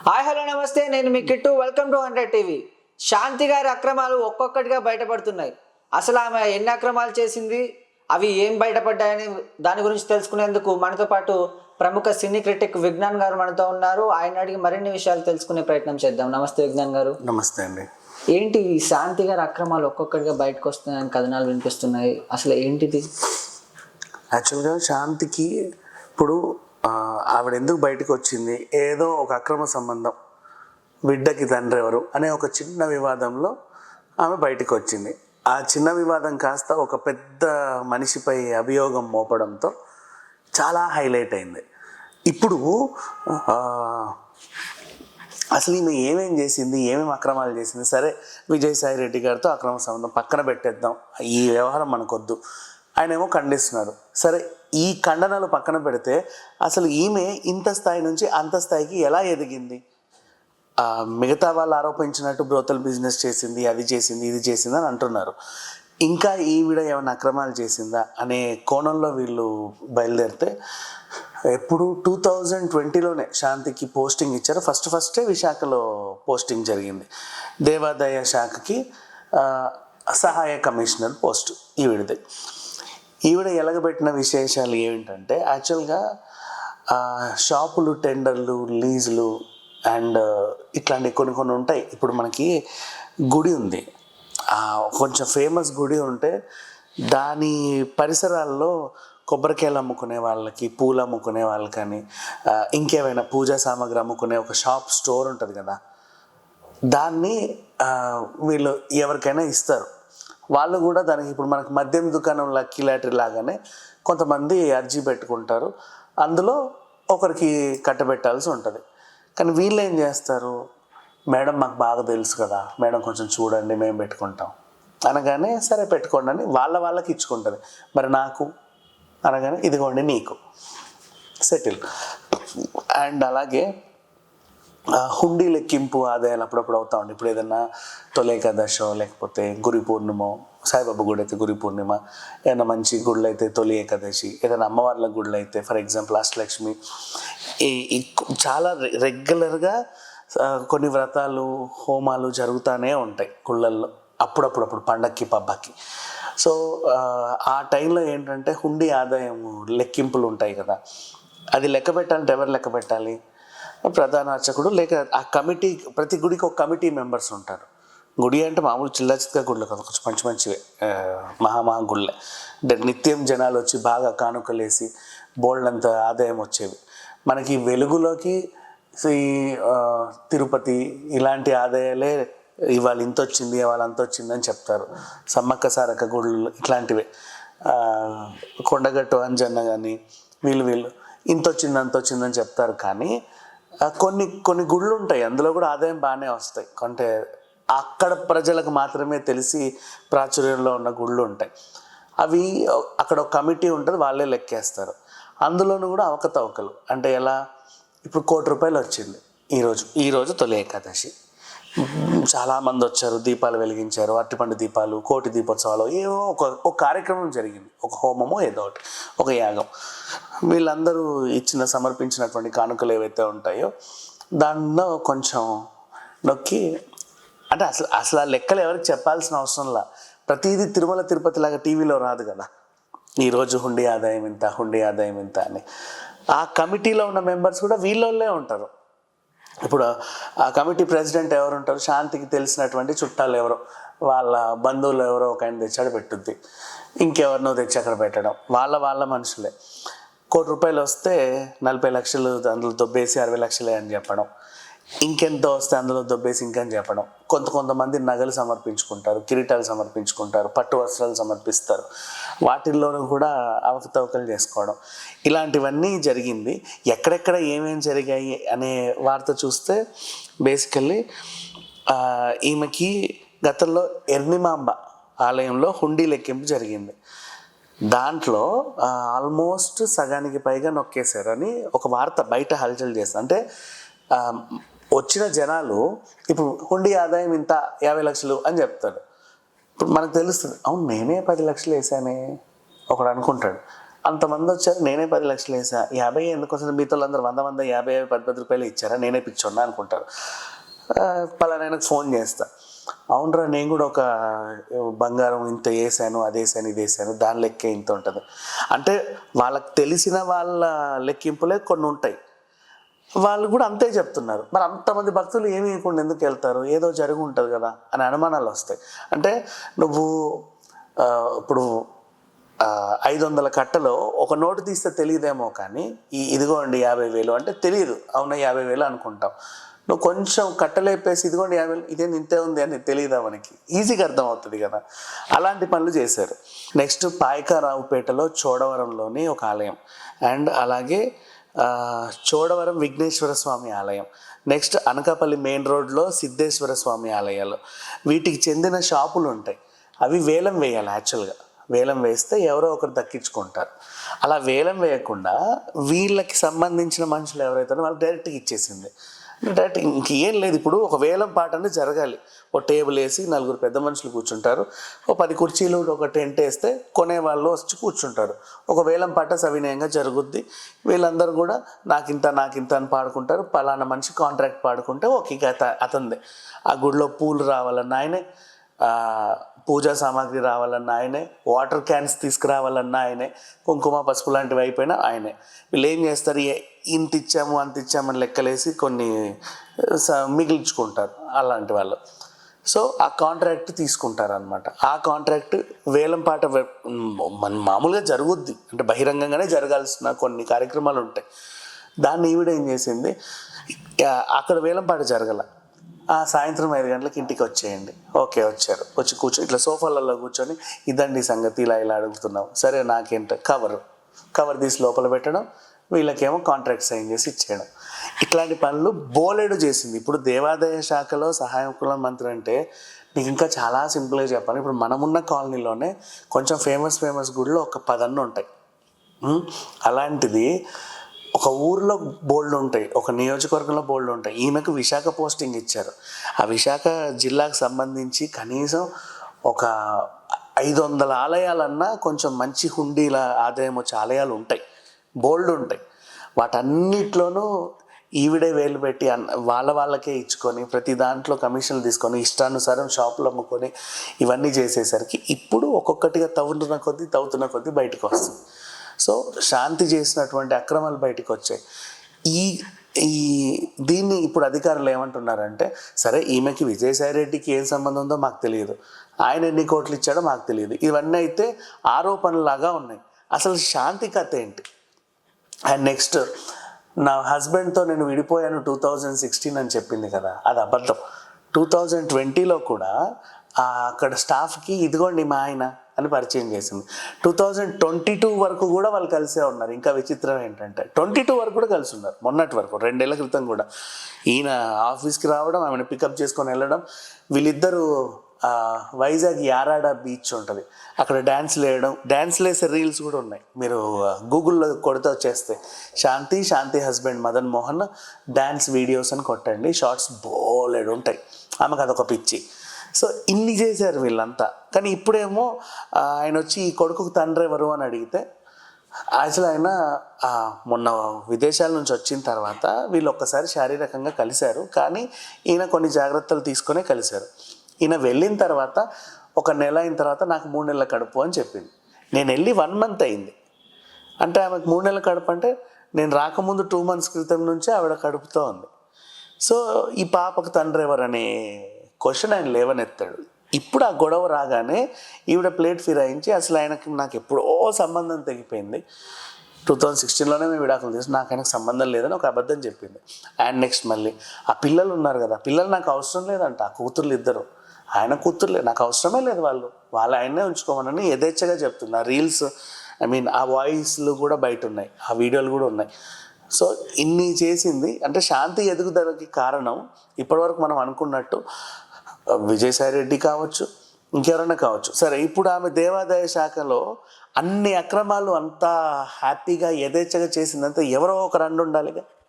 Hi hello నమస్తే. నేను మీ Kittu. Welcome to hundred TV. Shanti గారి అక్రమాలు ఒక్కొక్కటిగా బయటపడుతున్నాయి. అసలు ఆమె ఎన్ని అక్రమాలు చేసింది? అవి ఏం బయటపడ్డాయని దాని గురించి తెలుసుకునేందుకు మనతో పాటు ప్రముఖ సినీ క్రిటిక్ విజ్ఞాన్ గారు మనతో ఉన్నారు. ఆయన అడిగి మరిన్ని విషయాలు తెలుసుకునే ప్రయత్నం చేద్దాం. నమస్తే విజ్ఞాన్ గారు. నమస్తే అండి. ఏంటి ఈ శాంతి గారి అక్రమాలు ఒక్కొక్కటిగా బయటకు వస్తున్నాయని కథనాలు వినిపిస్తున్నాయి? అసలు ఏంటిది? యాక్చువల్గా శాంతికి ఇప్పుడు ఆవిడ ఎందుకు బయటకు వచ్చింది? ఏదో ఒక అక్రమ సంబంధం. బిడ్డకి తండ్రి ఎవరు? అనే ఒక చిన్న వివాదంలో ఆమె బయటకు వచ్చింది. ఆ చిన్న వివాదం కాస్త ఒక పెద్ద మనిషిపై అభియోగం మోపడంతో చాలా హైలైట్ అయింది. ఇప్పుడు అసలు ఈమె ఏమేం చేసింది? ఏమేమి అక్రమాలు చేసింది? సరే విజయసాయి రెడ్డి గారితో అక్రమ సంబంధం పక్కన పెట్టేద్దాం. ఈ వ్యవహారం మనకొద్దు. ఆయన ఏమో ఖండిస్తున్నారు. సరే ఈ ఖండనలు పక్కన పెడితే అసలు ఈమె ఇంత స్థాయి నుంచి అంత స్థాయికి ఎలా ఎదిగింది? మిగతా వాళ్ళు ఆరోపించినట్టు బ్రోతల్ బిజినెస్ చేసింది అది చేసింది ఇది చేసింది అని అంటున్నారు. ఇంకా ఈవిడ ఏమైనా అక్రమాలు చేసిందా అనే కోణంలో వీళ్ళు బయలుదేరితే ఎప్పుడు టూ థౌజండ్ ట్వంటీలోనే శాంతికి పోస్టింగ్ ఇచ్చారు. ఫస్ట్ ఫస్టే విశాఖలో పోస్టింగ్ జరిగింది. దేవాదాయ శాఖకి సహాయ కమిషనర్ పోస్ట్ ఈవిడది. ఈవిడ ఎలగబెట్టిన విశేషాలు ఏమిటంటే యాక్చువల్గా షాపులు టెండర్లు లీజులు అండ్ ఇట్లాంటి కొన్ని కొన్ని ఉంటాయి. ఇప్పుడు మనకి గుడి ఉంది. కొంచెం ఫేమస్ గుడి ఉంటే దాని పరిసరాల్లో కొబ్బరికాయలు అమ్ముకునే వాళ్ళకి పూలు అమ్ముకునే వాళ్ళు కానీ ఇంకేమైనా పూజా సామాగ్రి అమ్ముకునే ఒక షాప్ స్టోర్ ఉంటుంది కదా. దాన్ని వీళ్ళు ఎవరికైనా ఇస్తారు. వాళ్ళు కూడా దానికి ఇప్పుడు మనకు మద్యం దుకాణం లక్కీ లాటరీ లాగానే కొంతమంది అర్జీ పెట్టుకుంటారు. అందులో ఒకరికి కట్టబెట్టాల్సి ఉంటుంది. కానీ వీళ్ళు ఏం చేస్తారు? మేడం మాకు బాగా తెలుసు కదా. మేడం కొంచెం చూడండి మేము పెట్టుకుంటాం. అనగానే సరే పెట్టుకోండి అని వాళ్ళ వాళ్ళకి ఇచ్చుకుంటుంది. మరి నాకు? అనగానే ఇదిగోండి నీకు. సెటిల్. అండ్ అలాగే హుండీ లెక్కింపు ఆదాయాలు అప్పుడప్పుడు అవుతా ఉండి. ఇప్పుడు ఏదన్నా తొలి లేకపోతే గురి పూర్ణిమో సాయిబాబా గుడి అయితే గురి పూర్ణిమ ఏదైనా మంచి గుళ్ళు అయితే తొలి ఏకాదశి ఏదైనా అమ్మవార్ల గుళ్ళు అయితే ఫర్ ఎగ్జాంపుల్ అష్టలక్ష్మి ఈ ఈ చాలా రె- రెగ్యులర్గా కొన్ని వ్రతాలు హోమాలు జరుగుతూనే ఉంటాయి గుళ్ళల్లో అప్పుడప్పుడప్పుడు పండక్కి పబ్బకి సో ఆ, ఆ టైంలో ఏంటంటే హుండీ ఆదాయం లెక్కింపులు ఉంటాయి కదా. అది లెక్క పెట్టాలంటే ఎవరు లెక్క పెట్టాలి? ప్రధాన అర్చకుడు లేక ఆ కమిటీ ప్రతి గుడికి ఒక కమిటీ మెంబర్స్ ఉంటారు. గుడి అంటే మామూలు చిల్ల చిత్క గుళ్ళు కదా కొంచెం మంచి మంచివే మహామహా గుళ్ళే. అంటే నిత్యం జనాలు వచ్చి బాగా కానుకలేసి బోల్డంత ఆదాయం వచ్చేవి. మనకి వెలుగులోకి ఈ తిరుపతి ఇలాంటి ఆదాయాలే ఇవాళ ఇంత వచ్చింది ఇవాళ అంత వచ్చింది అని చెప్తారు. సమ్మక్క సారక్క గుళ్ళు ఇట్లాంటివే. కొండగట్టు అంజన్న కానీ వీళ్ళు వీళ్ళు ఇంత వచ్చింది అంత వచ్చిందని చెప్తారు. కానీ కొన్ని కొన్ని గుళ్ళు ఉంటాయి అందులో కూడా ఆదాయం బాగానే వస్తాయి. అంటే అక్కడ ప్రజలకు మాత్రమే తెలిసి ప్రాచుర్యంలో ఉన్న గుళ్ళు ఉంటాయి అవి అక్కడ ఒక కమిటీ ఉంటుంది వాళ్ళే లెక్కేస్తారు. అందులోనూ కూడా అవకతవకలు. అంటే ఎలా? ఇప్పుడు కోటి రూపాయలు వచ్చింది ఈరోజు ఈరోజు తొలి ఏకాదశి. చాలా మంది వచ్చారు దీపాలు వెలిగించారు అరటిపండు దీపాలు కోటి దీపోత్సవాలు. ఏవో ఒక ఒక కార్యక్రమం జరిగింది. ఒక హోమమో ఏదో ఒకటి ఒక యాగం. వీళ్ళందరూ ఇచ్చిన సమర్పించినటువంటి కానుకలు ఏవైతే ఉంటాయో దానిలో కొంచెం నొక్కి అంటే అసలు అసలు ఆ లెక్కలు ఎవరికి చెప్పాల్సిన అవసరంలా ప్రతిదీ తిరుమల తిరుపతి లాగా టీవీలో రాదు కదా. ఈరోజు హుండీ ఆదాయం ఇంత హుండీ ఆదాయం ఇంత అని. ఆ కమిటీలో ఉన్న మెంబర్స్ కూడా వీళ్ళోళ్ళే ఉంటారు. ఇప్పుడు ఆ కమిటీ ప్రెసిడెంట్ ఎవరు ఉంటారు? శాంతికి తెలిసినటువంటి చుట్టాలు ఎవరో? వాళ్ళ బంధువులు ఎవరో ఒక ఆయన తెచ్చాడు పెట్టుద్ది. ఇంకెవరినో తెచ్చి అక్కడ పెట్టడం. వాళ్ళ వాళ్ళ మనుషులే. కోటి రూపాయలు వస్తే నలభై లక్షలు అందులో దొబ్బేసి అరవై లక్షలే అని చెప్పడం. ఇంకెంత వస్తే అందులో దొబ్బేసి ఇంకని చెప్పడం. కొంత కొంతమంది నగలు సమర్పించుకుంటారు కిరీటాలు సమర్పించుకుంటారు పట్టు వస్త్రాలు సమర్పిస్తారు. వాటిల్లోనూ కూడా అవకతవకలు చేసుకోవడం. ఇలాంటివన్నీ జరిగింది. ఎక్కడెక్కడ ఏమేమి జరిగాయి అనే వార్త చూస్తే బేసికల్లీ ఈమెకి గతంలో ఎర్నిమాంబ ఆలయంలో హుండీ లెక్కింపు జరిగింది. దాంట్లో ఆల్మోస్ట్ సగానికి పైగా నొక్కేశారని ఒక వార్త బయట హల్చల్ చేస్తారు అంటే వచ్చిన జనాలు ఇప్పుడు హుండీ ఆదాయం ఇంత యాభై లక్షలు అని చెప్తాడు ఇప్పుడు మనకు తెలుస్తుంది అవును నేనే పది లక్షలు వేసానే ఒకడు అనుకుంటాడు. అంతమంది వచ్చారు నేనే పది లక్షలు వేసా యాభై ఎందుకు వస్తుంది? మీతో అందరూ వంద వంద యాభై యాభై పది పది రూపాయలు ఇచ్చారా? నేనే పిచ్చోన్నా అనుకుంటారు. ఆ, పలానాయనకు ఫోన్ చేస్తా. అవునరా నేను కూడా ఒక బంగారం ఇంత వేసాను అది వేసాను ఇది వేసాను దాని లెక్కే ఇంత ఉంటుంది. అంటే వాళ్ళకి తెలిసిన వాళ్ళ లెక్కింపులే కొన్ని ఉంటాయి. వాళ్ళు కూడా అంతే చెప్తున్నారు. మరి అంతమంది భక్తులు ఏమి ఇవ్వకుండా ఎందుకు వెళ్తారు? ఏదో జరిగి ఉంటుంది కదా అని అనుమానాలు వస్తాయి. అంటే నువ్వు ఇప్పుడు ఐదు వందల కట్టలో ఒక నోటు తీస్తే తెలియదేమో కానీ ఈ ఇదిగోండి యాభై వేలు అంటే తెలియదు. అవునా యాభై వేలు అనుకుంటాం. నువ్వు కొంచెం కట్టలేపేసి ఇదిగోండి యాభై వేలు ఇదేం ఇంతే ఉంది అని తెలియదా మనకి ఈజీగా అర్థమవుతుంది కదా. అలాంటి పనులు చేశారు. నెక్స్ట్ పాయకారావుపేటలో చోడవరంలోని ఒక ఆలయం. అండ్ అలాగే చోడవరం విఘ్నేశ్వర స్వామి ఆలయం. నెక్స్ట్ అనకాపల్లి మెయిన్ రోడ్లో సిద్ధేశ్వర స్వామి ఆలయాలు. వీటికి చెందిన షాపులు ఉంటాయి. అవి వేలం వేయాలి యాక్చువల్గా. వేలం వేస్తే ఎవరో ఒకరు దక్కించుకుంటారు. అలా వేలం వేయకుండా వీళ్ళకి సంబంధించిన మనుషులు ఎవరైతే వాళ్ళు డైరెక్ట్గా ఇచ్చేసింది. అంటే ఇంకేం లేదు. ఇప్పుడు ఒక వేలం పాట అనేది జరగాలి. ఒక టేబుల్ వేసి నలుగురు పెద్ద మనుషులు కూర్చుంటారు. ఒక పది కుర్చీలు ఒక టెంట్ వేస్తే కొనే వాళ్ళు వచ్చి కూర్చుంటారు. ఒక వేలం పాట సవినయంగా జరుగుద్ది. వీళ్ళందరూ కూడా నాకింత నాకింత అని పాడుకుంటారు. పలానా మనిషి కాంట్రాక్ట్ పాడుకుంటే ఓకే ఇక అతంది అతందే. ఆ గుడిలో పూలు రావాలన్న ఆయనే పూజా సామాగ్రి రావాలన్న ఆయనే వాటర్ క్యాన్స్ తీసుకురావాలన్న ఆయనే కుంకుమ పసుపు లాంటివి అయిపోయినా ఆయనే. వీళ్ళు ఏం చేస్తారు? ఏ- ఇంత ఇచ్చాము అంత ఇచ్చామని లెక్కలేసి కొన్ని స- మిగిల్చుకుంటారు అలాంటి వాళ్ళు. సో ఆ కాంట్రాక్ట్ తీసుకుంటారు అనమాట ఆ కాంట్రాక్ట్ వేలం పాట మన మామూలుగా జరుగుద్ది. అంటే బహిరంగంగానే జరగాల్సిన కొన్ని కార్యక్రమాలు ఉంటాయి. దాన్ని ఈవిడ ఏం చేసింది? అక్కడ వేలం పాట జరగల. సాయంత్రం ఐదు గంటలకు ఇంటికి వచ్చేయండి. ఓకే వచ్చారు. వచ్చి కూర్చొని ఇట్లా సోఫాలలో కూర్చొని ఇదండి సంగతి ఇలా ఇలా అడుగుతున్నాం. సరే నాకేంట కవర్ కవర్ తీసి లోపల పెట్టడం వీళ్ళకేమో కాంట్రాక్ట్ సైన్ చేసి ఇచ్చేయడం. ఇట్లాంటి పనులు బోలెడు చేసింది. ఇప్పుడు దేవాదాయ శాఖలో సహాయకుల మంత్రి అంటే నీకు ఇంకా చాలా సింపుల్గా చెప్పాలి. ఇప్పుడు మనమున్న కాలనీలోనే కొంచెం ఫేమస్ ఫేమస్ గుడిలో ఒక పదన్ను ఉంటాయి అలాంటిది ఒక ఊర్లో బోల్డ్ ఉంటాయి ఒక నియోజకవర్గంలో బోల్డ్ ఉంటాయి. ఈమెకు విశాఖ పోస్టింగ్ ఇచ్చారు. ఆ విశాఖ జిల్లాకు సంబంధించి కనీసం ఒక ఐదు వందల ఆలయాలన్నా కొంచెం మంచి హుండీల ఆదాయం వచ్చే ఆలయాలు ఉంటాయి బోల్డ్ ఉంటాయి. వాటన్నిట్లోనూ ఈవిడే వేలు పెట్టి అన్న వాళ్ళ వాళ్ళకే ఇచ్చుకొని ప్రతి దాంట్లో కమిషన్లు తీసుకొని ఇష్టానుసారం షాపులు అమ్ముకొని ఇవన్నీ చేసేసరికి ఇప్పుడు ఒక్కొక్కటిగా తవ్వుతున్న కొద్దీ తవ్వుతున్న కొద్దీ బయటకు వస్తుంది. సో శాంతి చేసినటువంటి అక్రమాలు బయటకు వచ్చాయి. ఈ ఈ దీన్ని ఇప్పుడు అధికారులు ఏమంటున్నారంటే సరే ఈమెకి విజయసాయి రెడ్డికి ఏం సంబంధం ఉందో మాకు తెలియదు. ఆయన ఎన్ని కోట్లు ఇచ్చాడో మాకు తెలియదు. ఇవన్నీ అయితే ఆరోపణలాగా ఉన్నాయి. అసలు శాంతి కథ ఏంటి? అండ్ నెక్స్ట్ నా హస్బెండ్తో నేను విడిపోయాను టూ థౌజండ్ సిక్స్టీన్ అని చెప్పింది కదా అది అబద్ధం. టూ థౌజండ్ ట్వంటీలో కూడా అక్కడ స్టాఫ్కి ఇదిగోండి మా ఆయన అని పరిచయం చేసింది. టూ థౌజండ్ ట్వంటీ టూ వరకు కూడా వాళ్ళు కలిసే ఉన్నారు. ఇంకా విచిత్రం ఏంటంటే ట్వంటీ టూ వరకు కూడా కలిసి ఉన్నారు. మొన్నటి వరకు రెండేళ్ళ క్రితం కూడా. ఈయన ఆఫీస్కి రావడం ఆమెను పికప్ చేసుకొని వెళ్ళడం. వీళ్ళిద్దరూ వైజాగ్ యారాడ బీచ్ ఉంటుంది. అక్కడ డ్యాన్స్ వేయడం డ్యాన్స్లు వేసే రీల్స్ కూడా ఉన్నాయి. మీరు గూగుల్లో కొడితే వచ్చేస్తే. Shanti Shanti husband Madan Mohan dance videos అని కొట్టండి. షార్ట్స్ బోలెడు ఉంటాయి. ఆమెకు అదొక పిచ్చి. సో ఇన్ని చేశారు వీళ్ళంతా. కానీ ఇప్పుడేమో ఆయన వచ్చి ఈ కొడుకుకు తండ్రి ఎవరు అని అడిగితే అసలు ఆయన మొన్న విదేశాల నుంచి వచ్చిన తర్వాత వీళ్ళు ఒక్కసారి శారీరకంగా కలిశారు. కానీ ఈయన కొన్ని జాగ్రత్తలు తీసుకునే కలిశారు. ఈయన వెళ్ళిన తర్వాత ఒక నెల అయిన తర్వాత నాకు మూడు నెలల కడుపు అని చెప్పింది. నేను వెళ్ళి వన్ మంత్ అయింది. అంటే ఆమెకు మూడు నెలల కడుపు అంటే నేను రాకముందు టూ మంత్స్ క్రితం నుంచే ఆవిడ కడుపుతో ఉంది. సో ఈ పాపకు తండ్రి ఎవరనే క్వశ్చన్ ఆయన లేవనెత్తాడు. ఇప్పుడు ఆ గొడవ రాగానే ఈవిడ ప్లేట్ ఫిరాయించి అసలు ఆయనకి నాకు ఎప్పుడో సంబంధం తెగిపోయింది. టూ థౌజండ్ సిక్స్టీన్లోనే మేము విడాకులు తీసి నాకు ఆయనకు సంబంధం లేదని ఒక అబద్ధం చెప్పింది. అండ్ నెక్స్ట్ మళ్ళీ ఆ పిల్లలు ఉన్నారు కదా పిల్లలు నాకు అవసరం లేదంట ఆ కూతుర్లు ఇద్దరు. ఆయన కూతుర్లే నాకు అవసరమే లేదు వాళ్ళు. వాళ్ళు ఆయన్నే ఉంచుకోమనని యథేచ్ఛగా చెప్తుంది ఆ రీల్స్ ఐ మీన్ ఆ వాయిస్లు కూడా బయట ఉన్నాయి ఆ వీడియోలు కూడా ఉన్నాయి. సో ఇన్ని చేసింది. అంటే శాంతి ఎదుగుదలకి కారణం ఇప్పటివరకు మనం అనుకున్నట్టు విజయసాయి రెడ్డి కావచ్చు ఇంకెవరైనా కావచ్చు. సరే ఇప్పుడు ఆమె దేవాదాయ శాఖలో అన్ని అక్రమాలు అంతా హ్యాపీగా యథేచ్ఛగా చేసిందంతా ఎవరో ఒక రెండు ఉండాలిగా.